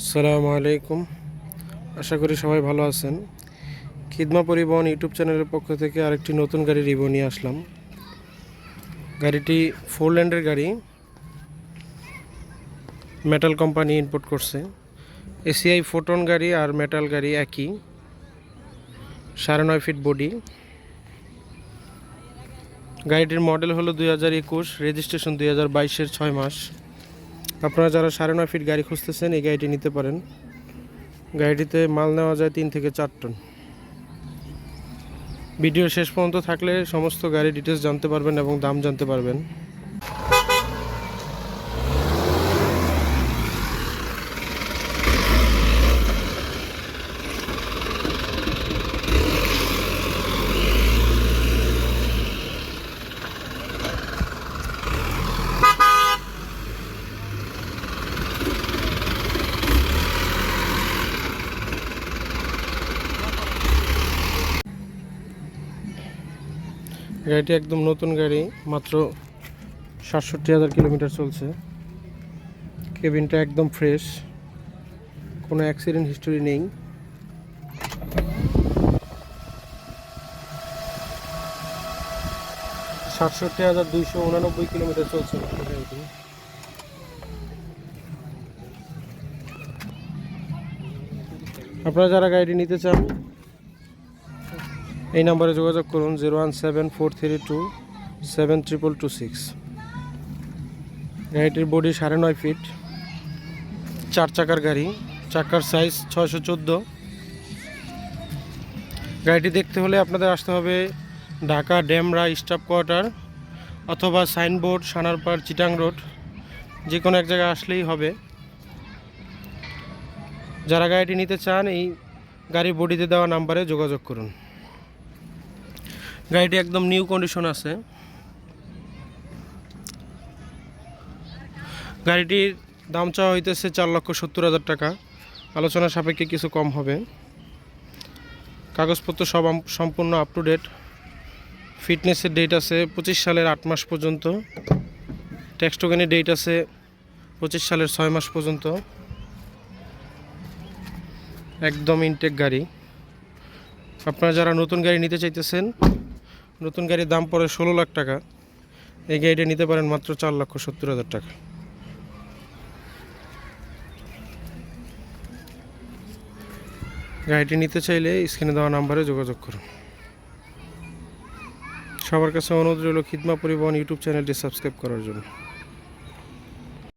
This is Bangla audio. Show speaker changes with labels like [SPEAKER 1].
[SPEAKER 1] আসসালামু আলাইকুম। আশা করি সবাই ভালো আছেন। খিদমা পরিবহন ইউটিউব চ্যানেলের পক্ষ থেকে আরেকটি নতুন গাড়ি রিভিউ নিয়ে আসলাম। গাড়িটি ফোর ল্যান্ডের গাড়ি। মেটাল কোম্পানি ইম্পোর্ট করছে। এসিআই ফোটন গাড়ি আর মেটাল গাড়ি একই। সাড়ে নয় ফিট বডি গাড়িটির মডেল হলো দুই হাজার একুশ রেজিস্ট্রেশন দুই হাজার বাইশের ছয় মাস। আপনারা যারা সাড়ে নয় ফিট গাড়ি খুঁজতেছেন, এই গাড়িটি নিতে পারেন। গাড়িটিতে মাল নেওয়া যায় তিন থেকে চার টন। ভিডিও শেষ পর্যন্ত থাকলে সমস্ত গাড়ির ডিটেলস জানতে পারবেন এবং দাম জানতে পারবেন। গাড়িটি একদম নতুন গাড়ি, মাত্র সাতষট্টি হাজার কিলোমিটার চলছে। কেবিনটা একদম ফ্রেশ কোনো অ্যাক্সিডেন্ট হিস্টোরি নেই। সাতষট্টি হাজার দুইশো উনানব্বই কিলোমিটার চলছে আপনারা যারা গাড়িটি নিতে চান এই নাম্বারে যোগাযোগ করুন zero one seven four three two seven triple two six. গাড়িটির বডি সাড়ে নয় ফিট, চার চাকার গাড়ি, চাকার সাইজ ছয়শো চোদ্দ। গাড়িটি দেখতে হলে আপনাদের আসতে হবে ঢাকা ড্যামরা স্টাফ কোয়ার্টার অথবা সাইনবোর্ড সানারপাড় চিটাং রোড। যে কোনো এক জায়গায় আসলেই হবে। যারা গাড়িটি নিতে চান, এই গাড়ির বডিতে দেওয়া নাম্বারে যোগাযোগ করুন। গাড়িটি একদম নিউ কন্ডিশন আছে। গাড়িটির দাম চাওয়া হইতেছে চার লক্ষ সত্তর হাজার টাকা। আলোচনা সাপেক্ষে কিছু কম হবে। কাগজপত্র সব সম্পূর্ণ আপ টু ডেট ফিটনেসের ডেট আছে পঁচিশ সালের আট মাস পর্যন্ত। ট্যাক্স টোকেনের ডেট আছে পঁচিশ সালের ছয় মাস পর্যন্ত। একদম ইনটেক গাড়ি। আপনারা যারা নতুন গাড়ি নিতে চাইতেছেন নতুন গাড়ির দাম পড়ে ষোলো লাখ টাকা। এই গাড়িটা নিতে পারেন মাত্র চার লক্ষ সত্তর হাজার টাকা। গাড়িটি নিতে চাইলে স্ক্রিনে দেওয়া নাম্বারে যোগাযোগ করুন। সবার কাছে অনুরোধ রইল খিদমা পরিবহন ইউটিউব চ্যানেলটি সাবস্ক্রাইব করার জন্য।